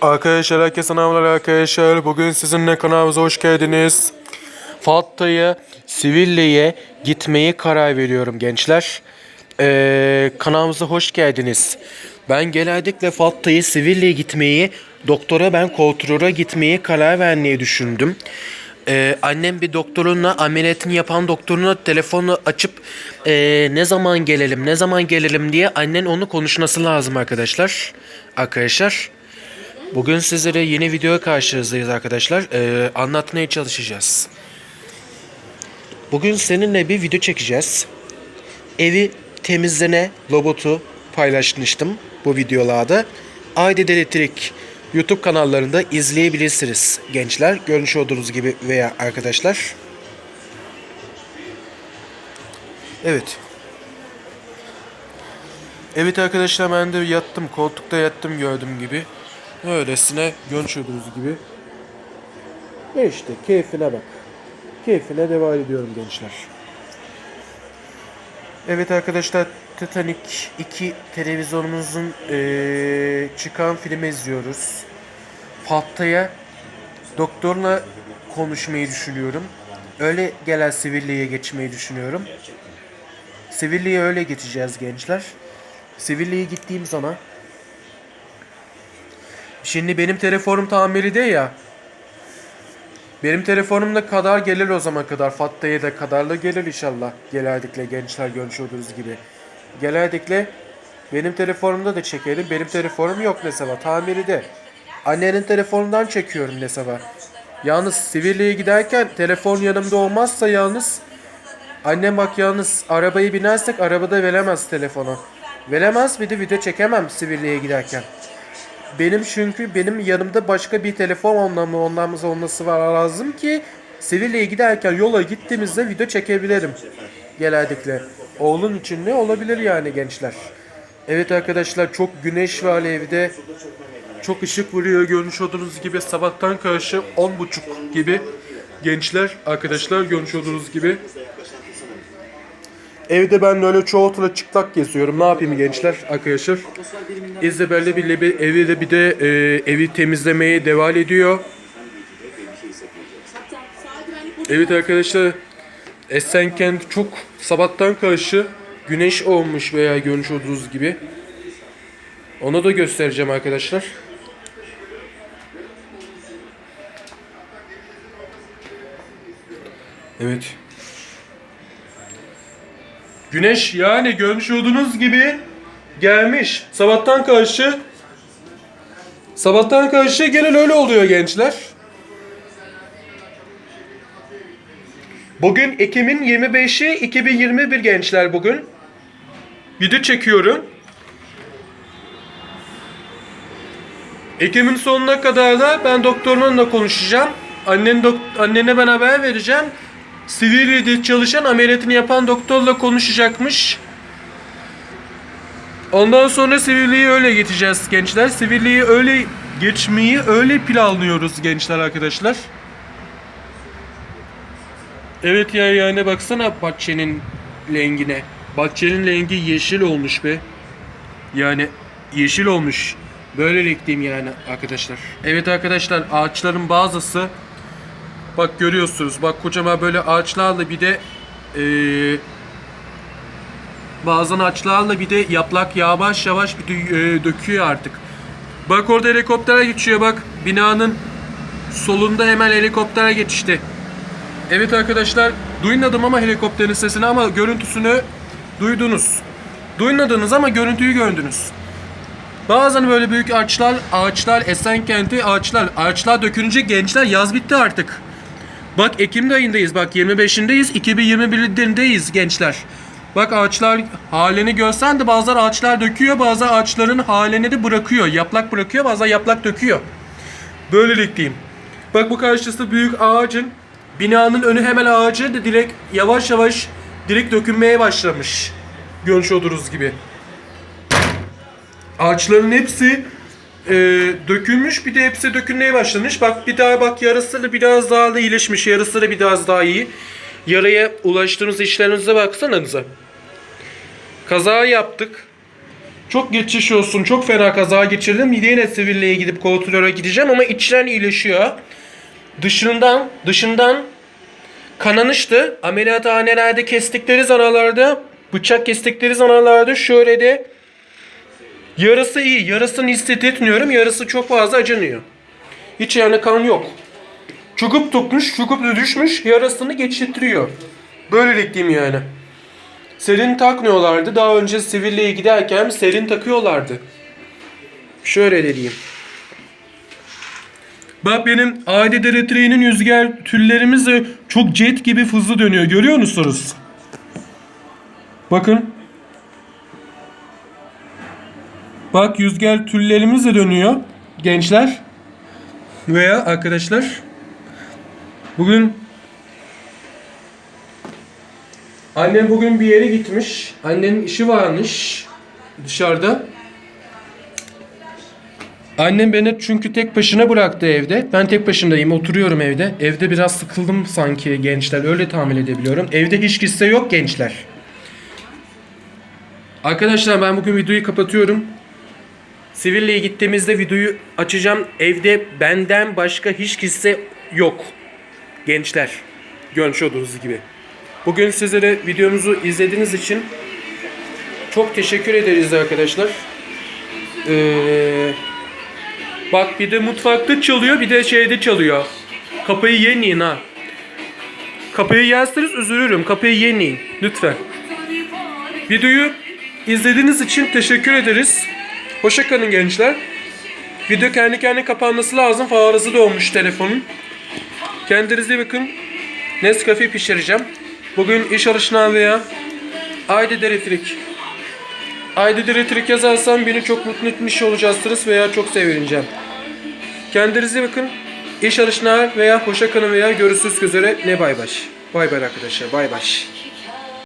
Arkadaşlar herkese selamlar arkadaşlar. Bugün sizinle kanalımıza hoş geldiniz. Falta'ya, Siville'ye gitmeyi karar veriyorum gençler. Ee, kanalımıza hoş geldiniz. Ben genellikle Falta'yı, Siville'ye gitmeyi, doktora ben kontrola gitmeyi karar vermeyi düşündüm. Ee, annem bir doktoruna ameliyatını yapan doktoruna telefonu açıp ee, ne zaman gelelim ne zaman gelelim diye annen onu konuşması lazım arkadaşlar. Arkadaşlar. Bugün sizlere yeni video karşınızdayız arkadaşlar. Ee, anlatmaya çalışacağız. Bugün seninle bir video çekeceğiz. Evi temizlene robotu paylaşmıştım bu videolarda. Ayded Elektrik YouTube kanallarında izleyebilirsiniz gençler. Görmüş olduğunuz gibi veya arkadaşlar. Evet. Evet arkadaşlar ben de yattım. Koltukta yattım gördüğüm gibi. Öylesine olduğunuz gibi. Ve işte keyfine bak. Keyfine devam ediyorum gençler. Evet arkadaşlar Titanic 2 televizyonumuzun eee, çıkan filmi izliyoruz. Haftaya doktorla konuşmayı düşünüyorum. Öyle gelen Sevilla'ya geçmeyi düşünüyorum. Sevilla'ya öyle geçeceğiz gençler. Sevilla'ya gittiğim zaman Şimdi benim telefonum tamiride ya. Benim telefonumda kadar gelir o zaman kadar. Fatta'ya da kadarla gelir inşallah. Gelerdikle gençler görmüş gibi. Gelerdikle benim telefonumda da çekelim. Benim telefonum yok ne sabah. Tamiride. Annenin telefonundan çekiyorum ne sabah. Yalnız Sivri'ye giderken telefon yanımda olmazsa yalnız Annem bak yalnız arabayı binersek arabada veremez telefonu. Veremez bir de video çekemem Sivri'ye giderken. Benim çünkü benim yanımda başka bir telefon ondan mı ondan mı olması var lazım ki Sevilla'ya giderken yola gittiğimizde video çekebilirim. Genellikle. Oğlun için ne olabilir yani gençler. Evet arkadaşlar çok güneş var evde. Çok ışık vuruyor görmüş olduğunuz gibi sabahtan karşı 10.30 gibi gençler arkadaşlar görmüş olduğunuz gibi. Evde ben öyle çoğaltıla çıplak geziyorum. Ne yapayım gençler arkadaşlar? İzabel'le bir bir evi de bir de e, evi temizlemeye devam ediyor. Evet arkadaşlar Esenkent çok sabahtan karşı güneş olmuş veya görmüş olduğunuz gibi. Onu da göstereceğim arkadaşlar. Evet. Güneş yani görmüş olduğunuz gibi gelmiş. Sabahtan karşı Sabahtan karşı genel öyle oluyor gençler. Bugün Ekim'in 25'i 2021 gençler bugün. Video çekiyorum. Ekim'in sonuna kadar da ben doktorunla konuşacağım. Annen dok annene ben haber vereceğim. Sivri'de çalışan ameliyatını yapan doktorla konuşacakmış. Ondan sonra Sivri'yi öyle geçeceğiz gençler. Sivri'yi öyle geçmeyi öyle planlıyoruz gençler arkadaşlar. Evet ya yani baksana bahçenin rengine. Bahçenin rengi yeşil olmuş be. Yani yeşil olmuş. Böyle renkliyim yani arkadaşlar. Evet arkadaşlar ağaçların bazısı Bak görüyorsunuz. Bak kocaman böyle ağaçlarla bir de eee bazen ağaçlarla bir de yaprak yavaş yavaş bir e, döküyor artık. Bak orada helikopter geçiyor bak. Binanın solunda hemen helikopter geçişti. Evet arkadaşlar duymadım ama helikopterin sesini ama görüntüsünü duydunuz. Duymadınız ama görüntüyü gördünüz. Bazen böyle büyük ağaçlar, ağaçlar, Esenkent'i ağaçlar, ağaçlar dökülünce gençler yaz bitti artık. Bak Ekim ayındayız bak 25'indeyiz 2021'deyiz gençler. Bak ağaçlar halini görsen de bazılar ağaçlar döküyor bazı ağaçların halini de bırakıyor. Yaprak bırakıyor bazı yaprak döküyor. Böylelikliyim. Bak bu karşısı büyük ağacın binanın önü hemen ağacı da direkt yavaş yavaş direkt dökülmeye başlamış. Görmüş olduğunuz gibi. Ağaçların hepsi e, dökülmüş bir de hepsi dökülmeye başlamış. Bak bir daha bak yarısı da biraz daha da iyileşmiş. Yarısı da biraz daha iyi. Yaraya ulaştığınız işlerinize baksanıza. Kaza yaptık. Çok geçiş olsun. Çok fena kaza geçirdim. Yine Seville'ye gidip kontrole gideceğim ama içten iyileşiyor. Dışından, dışından kanamıştı. Ameliyathanelerde kestikleri zanalarda, bıçak kestikleri zanalarda şöyle de yarası iyi. Yarasını hissetmiyorum. Yarası çok fazla acınıyor. Hiç yani kan yok. Çukup tutmuş, çukup düşmüş, yarasını geçirtiyor. Böylelik diyeyim yani. Serin takmıyorlardı. Daha önce Seville'ye giderken serin takıyorlardı. Şöyle de diyeyim. Bak benim aile deretriğinin rüzgar tüllerimiz çok jet gibi hızlı dönüyor. Görüyor musunuz? Bakın. Bak rüzgar tüllerimiz de dönüyor. Gençler. Veya arkadaşlar. Bugün Annem bugün bir yere gitmiş. Annenin işi varmış dışarıda. Annem beni çünkü tek başına bıraktı evde. Ben tek başındayım, oturuyorum evde. Evde biraz sıkıldım sanki gençler, öyle tahmin edebiliyorum. Evde hiç kimse yok gençler. Arkadaşlar ben bugün videoyu kapatıyorum. Siville'ye gittiğimizde videoyu açacağım. Evde benden başka hiç kimse yok. Gençler. Görmüş olduğunuz gibi. Bugün sizlere videomuzu izlediğiniz için çok teşekkür ederiz arkadaşlar. Ee, bak bir de mutfakta çalıyor bir de şeyde çalıyor. Kapıyı yemeyin ha. Kapıyı yerseniz üzülürüm. Kapıyı yemeyin. Lütfen. Videoyu izlediğiniz için teşekkür ederiz. Hoşça kalın gençler. Video kendi kendine kapanması lazım. Faresi de olmuş telefonun. Kendinize bakın. Nescafe pişireceğim. Bugün iş arayışına veya Aydı Elektrik. Aydı Elektrik yazarsam beni çok mutlu etmiş olacaksınız veya çok sevineceğim. Kendinize bakın. İş arayışına veya hoşça veya görüşürüz üzere. Ne bay bay. Bay bay arkadaşlar. Bay bay.